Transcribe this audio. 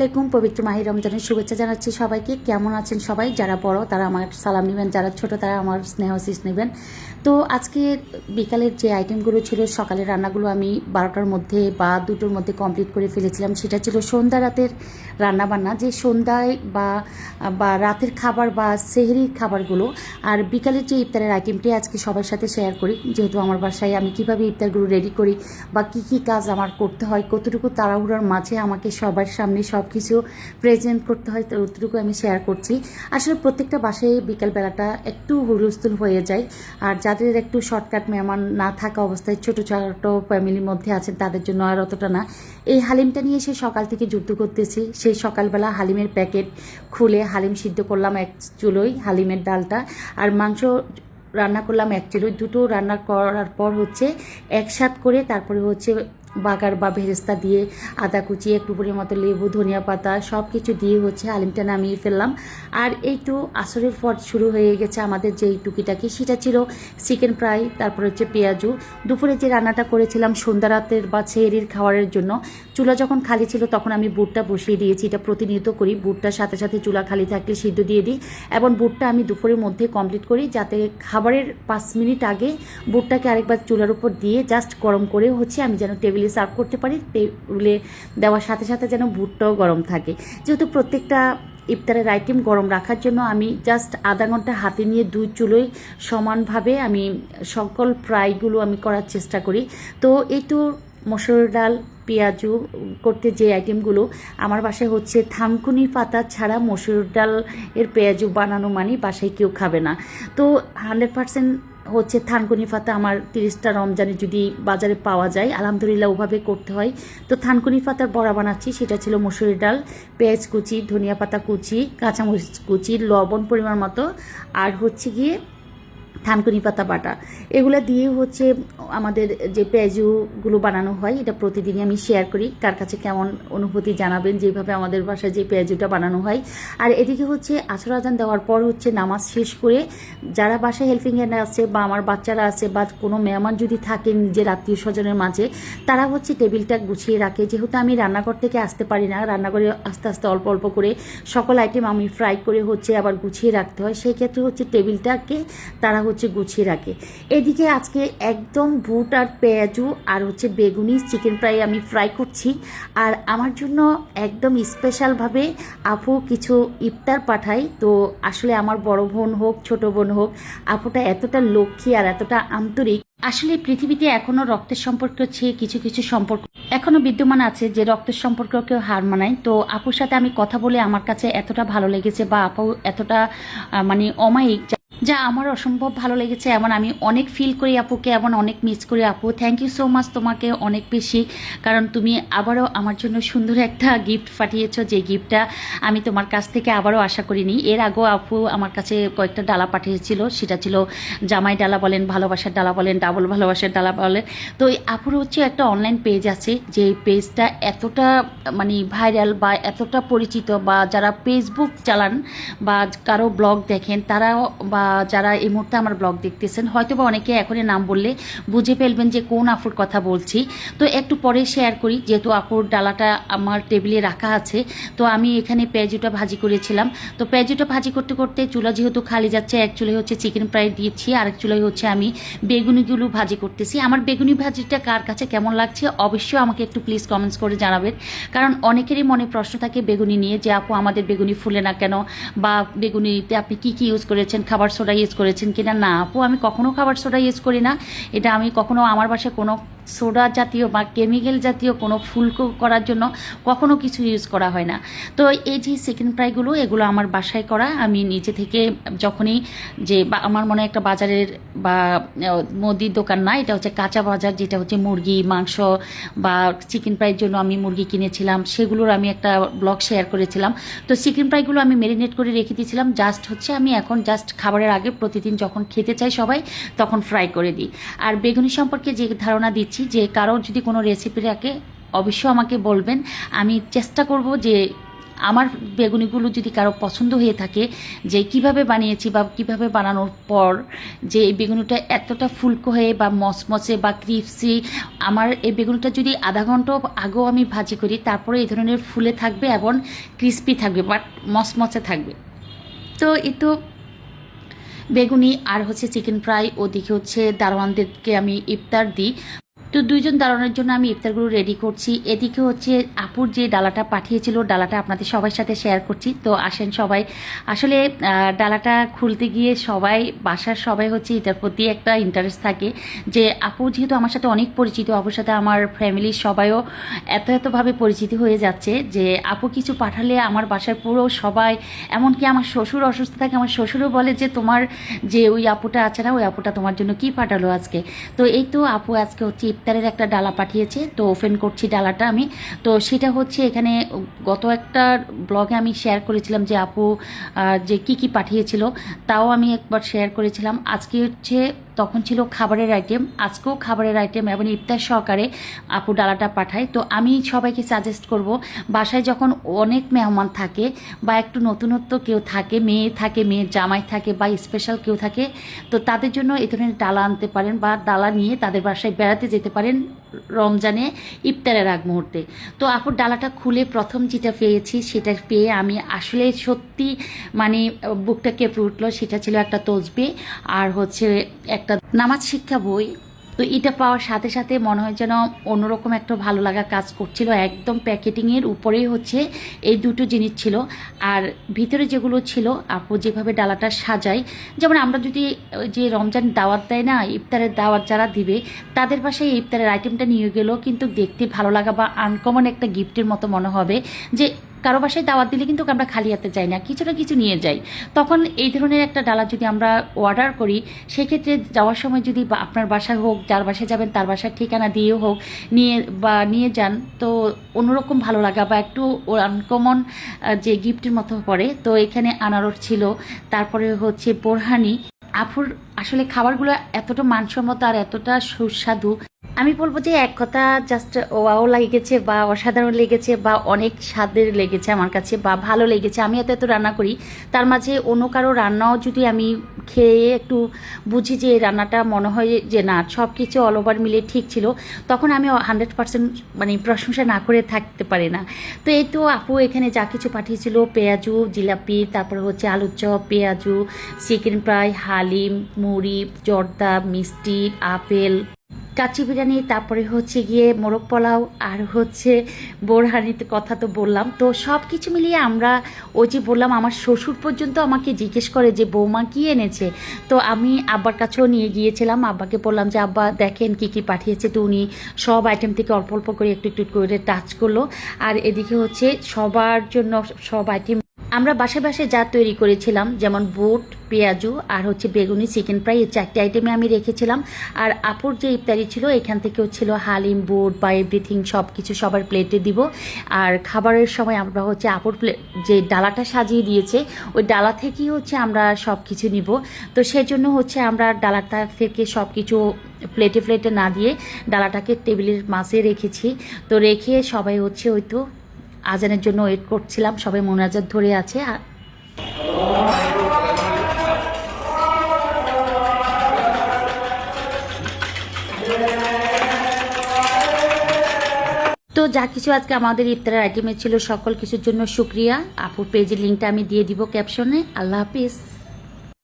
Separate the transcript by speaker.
Speaker 1: আলাইকুম, পবিত্র মাহি রমজানের শুভেচ্ছা জানাচ্ছি সবাইকে। কেমন আছেন সবাই? যারা বড়, তারা আমার সালাম নেবেন। যারা ছোট, তারা আমার স্নেহ শীষ নেবেন। তো আজকে বিকালের যে আইটেমগুলো ছিল, সকালের রান্নাগুলো আমি বারোটার মধ্যে বা দুটোর মধ্যে কমপ্লিট করে ফেলেছিলাম। সেটা ছিল সন্ধ্যা রাতের রান্নাবান্না। যে সন্ধ্যায় বা বা রাতের খাবার বা সেহরির খাবারগুলো আর বিকালের যে ইফতারের আইটেমটি আজকে সবার সাথে শেয়ার করি। যেহেতু আমার বাসায় আমি কীভাবে ইফতারগুলো রেডি করি বা কি কি কাজ আমার করতে হয়, কতটুকু তাড়াহুড়োর মাঝে আমাকে সবার সামনে সব কিছু প্রেজেন্ট করতে হয় ততটুকু আমি শেয়ার করছি। আসলে প্রত্যেকটা বাসায় বিকালবেলাটা একটু হুলস্থুল হয়ে যায়। আর যাদের একটু শর্টকাট মেহমান না থাকা অবস্থায় ছোটো ছোটো ফ্যামিলির মধ্যে আছেন, তাদের জন্য আর অতটা না। এই হালিমটা নিয়ে সে সকাল থেকে যুদ্ধ করতেছি। সেই সকালবেলা হালিমের প্যাকেট খুলে হালিম সিদ্ধ করলাম এক চুলোই হালিমের ডালটা। আর মাংস রান্না করলাম এক চুলোই দুটো রান্না করার পর হচ্ছে একসাথ করে, তারপরে হচ্ছে বাগার বা ভেরেস্তা দিয়ে আদা কুচি, একটু মতো লেবু, ধনিয়া পাতা সব কিছু দিয়ে হচ্ছে আলিমটা নামিয়ে ফেললাম। আর এই তো আসরের পর শুরু হয়ে গেছে আমাদের যেই টুকিটাকি, সেটা ছিল চিকেন ফ্রাই, তারপর হচ্ছে পেঁয়াজু। দুপুরে যে রান্নাটা করেছিলাম সন্ধ্যা রাতের বা ছেড়ির খাবারের জন্য, চুলা যখন খালি ছিল তখন আমি বুটটা বসিয়ে দিয়েছি, এটা প্রতিনিয়ত করি। বুটটার সাথে সাথে চুলা খালি থাকলে সিদ্ধ দিয়ে দিই এবং বুটটা আমি দুপুরের মধ্যে কমপ্লিট করি যাতে খাবারের পাঁচ মিনিট আগে বুটটাকে আরেকবার চুলার উপর দিয়ে জাস্ট গরম করে হচ্ছে আমি যেন টেবিলে সার্ভ করতে পারি টেবিলে দেওয়ার সাথে সাথে যেন বুটটাও গরম থাকে। যেহেতু প্রত্যেকটা ইফতারের আইটেম গরম রাখার জন্য আমি জাস্ট আধা ঘণ্টা হাতে নিয়ে দুই চুলোই সমানভাবে আমি সকল ফ্রাইগুলো আমি করার চেষ্টা করি। তো এই তো মসুর ডাল, পেঁয়াজু করতে যে আইটেমগুলো আমার বাসায় হচ্ছে থানকুনি পাতা ছাড়া মসুর ডাল এর পেঁয়াজু বানানো মানে বাসায় কেউ খাবে না। তো হান্ড্রেড পার্সেন্ট হচ্ছে থানকুনি পাতা আমার তিরিশটা রমজানে যদি বাজারে পাওয়া যায়, আলহামদুলিল্লাহ ওভাবে করতে হয়। তো থানকুনি পাতার বড়া বানাচ্ছি, সেটা ছিল মুসুরি ডাল, পেঁয়াজ কুচি, ধনিয়া পাতা কুচি, কাঁচামরিচ কুচি, লবণ পরিমাণ মতো, আর হচ্ছে গিয়ে থানকুনি পাতা বাটা। এগুলো দিয়ে হচ্ছে আমাদের যে পেঁয়াজুগুলো বানানো হয়, এটা প্রতিদিনই আমি শেয়ার করি। কার কাছে কেমন অনুভূতি জানাবেন, যেভাবে আমাদের বাসায় যে পেঁয়াজুটা বানানো হয়। আর এদিকে হচ্ছে আসর আজান দেওয়ার পর হচ্ছে নামাজ শেষ করে যারা বাসায় হেল্পিং হ্যান্ড আছে বা আমার বাচ্চারা আছে বা কোনো মেহমান যদি থাকে নিজের আত্মীয় স্বজনের মাঝে, তারা হচ্ছে টেবিলটা গুছিয়ে রাখে। যেহেতু আমি রান্নাঘর থেকে আসতে পারি না, রান্নাঘরে আস্তে আস্তে অল্প অল্প করে সকল আইটেম আমি ফ্রাই করে হচ্ছে আবার গুছিয়ে রাখতে হয়। সেই ক্ষেত্রে হচ্ছে টেবিলটাকে তারা হচ্ছে গুছিয়ে রাখে। এদিকে আজকে একদম বুট আর পেঁয়াজু আর হচ্ছে বেগুনি চিকেন ফ্রাই আমি ফ্রাই করছি। আর আমার জন্য একদম স্পেশালভাবে আপু কিছু ইফতার পাঠাই তো আসলে আমার বড় বোন হোক, ছোট বোন হোক, আপুটা এতটা লক্ষ্মী আর এতটা আন্তরিক। আসলে পৃথিবীতে এখনও রক্তের সম্পর্ক হচ্ছে কিছু কিছু সম্পর্ক। এখনও বিদ্যমান আছে যে রক্তের সম্পর্ক কেউ হার মানায়। তো আপুর সাথে আমি কথা বলে আমার কাছে এতটা ভালো লেগেছে বা আপু এতটা মানে অমায়িক। যা- আমার অসম্ভব ভালো লেগেছে, এমন আমি অনেক ফিল করি আপুকে, এমন অনেক মিস করি আপু। থ্যাংক ইউ সো মাচ তোমাকে অনেক বেশি, কারণ তুমি আবারও আমার জন্য সুন্দর একটা গিফট পাঠিয়েছো, যে গিফটটা আমি তোমার কাছ থেকে আবারও আশা করিনি। এর আগেও আপু আমার কাছে কয়েকটা ডালা পাঠিয়েছিল, সেটা ছিল জামাই ডালা বলেন, ভালোবাসার ডালা বলেন ডাবল ভালোবাসার ডালা বলেন। তো এই আপুর হচ্ছে একটা অনলাইন পেজ আছে, যে পেজটা এতটা মানে ভাইরাল বা এতটা পরিচিত বা যারা ফেসবুক চালান বা কারও ব্লগ দেখেন, তারাও বা যারা এই মুহূর্তে আমার ব্লগ দেখতেছেন হয়তো বা অনেকে এখনই নাম বললে বুঝে ফেলবেন যে কোন আফুর কথা বলছি। তো একটু পরে শেয়ার করি, যেহেতু আপুর ডালাটা আমার টেবিলে রাখা আছে, তো আমি এখানে পেঁয়াজুটা ভাজি করেছিলাম। তো পেঁয়াজুটা ভাজি করতে করতে চুলা যেহেতু খালি যাচ্ছে, এক চুলাই হচ্ছে চিকেন ফ্রাই দিয়েছি আরেক চুলায় হচ্ছে আমি বেগুনিগুলো ভাজি করতেছি। আমার বেগুনি ভাজিটা কার কাছে কেমন লাগছে অবশ্যই আমাকে একটু প্লিজ কমেন্টস করে জানাবেন। কারণ অনেকেরই মনে প্রশ্ন থাকে বেগুনি নিয়ে, যে আপু আমাদের বেগুনি ফুলে না কেন? বা বেগুনিতে আপনি কি কি ইউজ করেছেন? খাবার সোডা ইউজ করেছেন কিনা? না, আপু, আমি কখনো খাবার সোডা ইউজ করি না। এটা আমি কখনো আমার বাসায় কোনো সোডা জাতীয় বা কেমিক্যাল জাতীয় কোনো ফুলকো করার জন্য কখনো কিছু ইউজ করা হয় না। তো এই যে চিকেন ফ্রাইগুলো এগুলো আমার বাসায় করা। আমি নিজে থেকে যখনই যে আমার মনে একটা বাজারের বা মুদির দোকান না, এটা হচ্ছে কাঁচা বাজার, যেটা হচ্ছে মুরগি, মাংস বা চিকেন ফ্রাইয়ের জন্য আমি মুরগি কিনেছিলাম, সেগুলোর আমি একটা ব্লগ শেয়ার করেছিলাম। তো চিকেন ফ্রাইগুলো আমি মেরিনেট করে রেখে দিয়েছিলাম। জাস্ট হচ্ছে আমি এখন জাস্ট খাবারের আগে প্রতিদিন যখন খেতে চাই সবাই, তখন ফ্রাই করে দিই। আর বেগুনি সম্পর্কে যে ধারণা দিচ্ছি যে কারও যদি কোনো রেসিপি রাখে অবশ্যই আমাকে বলবেন। আমি চেষ্টা করব যে আমার বেগুনিগুলো যদি কারও পছন্দ হয়ে থাকে, যে কীভাবে বানিয়েছি বা কীভাবে বানানোর পর যে এই বেগুনিটা এতটা ফুলকো হয়ে বা মচমচে বা ক্রিপসি, আমার এই বেগুনিটা যদি আধা ঘণ্টা আগেও আমি ভাজি করি, তারপরে এই ধরনের ফুলে থাকবে এবং ক্রিস্পি থাকবে বাট মচমচে থাকবে। তো এই তো বেগুনি আর হচ্ছে চিকেন ফ্রাই ওদিকে হচ্ছে দারোয়ানদেরকে আমি ইফতার দিই। তো দুইজন দাঁড়ানোর জন্য আমি ইফতারগুলো রেডি করছি। এদিকে হচ্ছে আপুর যে ডালাটা পাঠিয়েছিল, ডালাটা আপনাদের সবার সাথে শেয়ার করছি। তো আসেন সবাই। আসলে ডালাটা খুলতে গিয়ে সবাই, বাসার সবাই হচ্ছে এটার প্রতি একটা ইন্টারেস্ট থাকে যে আপু যেহেতু আমার সাথে অনেক পরিচিত, আপুর সাথে আমার ফ্যামিলির সবাইও এত এতভাবে পরিচিত হয়ে যাচ্ছে যে আপু কিছু পাঠালে আমার বাসার পুরো সবাই, এমনকি আমার শ্বশুর অসুস্থ থাকে, আমার শ্বশুরও বলে যে তোমার যে ওই আপুটা আছে না, ওই আপুটা তোমার জন্য কি পাঠালো আজকে? তো এই তো আপু আজকে হচ্ছে ইফতারের একটা ডালা পাঠিয়েছে, তো ওপেন করছি ডালাটা আমি। তো সেটা হচ্ছে এখানে গত একটা ব্লগে আমি শেয়ার করেছিলাম যে আপু যে কি কি পাঠিয়েছিল, তাও আমি একবার শেয়ার করেছিলাম। আজকে হচ্ছে তখন ছিল খাবারের আইটেম আজকেও খাবারের আইটেম এবং ইফতার সহকারে আপু ডালাটা পাঠায়। তো আমি সবাইকে সাজেস্ট করব, বাসায় যখন অনেক মেহমান থাকে বা একটু নতুনত্ব কেউ থাকে, মেয়ে থাকে, মেয়ের জামাই থাকে বা স্পেশাল কেউ থাকে, তো তাদের জন্য এই ধরনের ডালা আনতে পারেন বা ডালা নিয়ে তাদের বাসায় বেড়াতে যেতে পারেন রমজানে ইফতারের আগ মুহূর্তে। তো আপুর ডালাটা খুলে প্রথম যেটা পেয়েছি সেটা পেয়ে আমি আসলে সত্যি মানে বুকটা কেঁপে উঠল। সেটা ছিল একটা তসবি আর হচ্ছে একটা নামাজ শিক্ষা বই। তো এটা পাওয়ার সাথে সাথে মনে হয় যেন অন্যরকম একটা ভালো লাগা কাজ করছিল। একদম প্যাকেটিংয়ের উপরেই হচ্ছে এই দুটো জিনিস ছিল। আর ভিতরে যেগুলো ছিল, আপু যেভাবে ডালাটা সাজায়, যেমন আমরা যদি যে রমজান দাওয়াত দেয় না, ইফতারের দাওয়াত যারা দিবে, তাদের বাসায় ইফতারের আইটেমটা নিয়ে গেলেও কিন্তু দেখতে ভালো লাগা বা আনকমন একটা গিফটের মতো মনে হবে যে কারও বাসায় দাওয়াত দিলে কিন্তু আমরা খালি হাতে যাই না, কিছু না কিছু নিয়ে যাই। তখন এই ধরনের একটা ডালা যদি আমরা অর্ডার করি, সেক্ষেত্রে যাওয়ার সময় যদি আপনার বাসায় হোক, যার বাসায় যাবেন তার বাসার ঠিকানা দিয়েও হোক, নিয়ে বা নিয়ে যান, তো অন্যরকম ভালো লাগা বা একটু আনকমন যে গিফটের মতো পড়ে। তো এখানে আনারস ছিল, তারপরে হচ্ছে বোরহানি। আফুর আসলে খাবারগুলো এতটা মানসম্মত আর এতটা সুস্বাদু। আমি বলব যে এক কথা জাস্ট ওয়াও লেগেছে বা অসাধারণ লেগেছে বা অনেক স্বাদের লেগেছে আমার কাছে বা ভালো লেগেছে, আমি এত এত রান্না করি। তার মাঝে অন্য কারও রান্নাও যদি আমি খেয়ে একটু বুঝি যে রান্নাটা মনে হয় যে না সব কিছু অল ওভার মিলে ঠিক ছিল, তখন আমি হান্ড্রেড পার্সেন্ট মানে প্রশংসা না করে থাকতে পারি না। তো এই তো আপু এখানে যা কিছু পাঠিয়েছিল, পেঁয়াজু, জিলাপি, তারপরে হচ্ছে আলুর চপ, পেঁয়াজু, চিকেন ফ্রাই হালিম মুড়ি, জর্দা, মিষ্টি, আপেল কাচি বিরিয়ানি, তারপরে হচ্ছে গিয়ে মোরগ পোলাও, আর হচ্ছে বোরহানিতে কথা তো বললাম। তো সব কিছু মিলিয়ে আমরা ওই যে বললাম, আমার শ্বশুর পর্যন্ত আমাকে জিজ্ঞেস করে যে, বৌমা কী এনেছে? তো আমি আব্বার কাছেও নিয়ে গিয়েছিলাম। আব্বাকে বললাম যে, আব্বা, দেখেন কি কি পাঠিয়েছে তো উনি সব আইটেম থেকে অল্প অল্প করে একটু একটু করে টাচ করল। আর এদিকে হচ্ছে সবার জন্য সব আইটেম আমরা বাসায় বাসায় যা তৈরি করেছিলাম, যেমন বুট পেঁয়াজু আর হচ্ছে বেগুনি, চিকেন ফ্রাই, এই চারটে আইটেমে আমি রেখেছিলাম। আর আপুর যে ইফতারি ছিল, এখান থেকেও ছিল হালিম, বুট, বা এভরিথিং সব কিছু সবার প্লেটে দিব। আর খাবারের সময় আমরা হচ্ছে আপুর যে ডালাটা সাজিয়ে দিয়েছে, ওই ডালা থেকেই হচ্ছে আমরা সব কিছু নিব। তো সেজন্য হচ্ছে আমরা ডালাটা থেকে সব কিছু প্লেটে প্লেটে না দিয়ে ডালাটাকে টেবিলের মাঝে রেখেছি। তো রেখে সবাই হচ্ছে ওই তো আজানের জন্য ওয়েট করছিলাম। সবাই মোনাজাত ধরে আছে। যা কিছু আজকে আমাদের ইফতারের আইটেমে ছিল, সকল কিছুর জন্য শুক্রিয়া। আপুর পেজের লিঙ্কটা আমি দিয়ে দিব ক্যাপশনে আল্লাহ হাফিজ।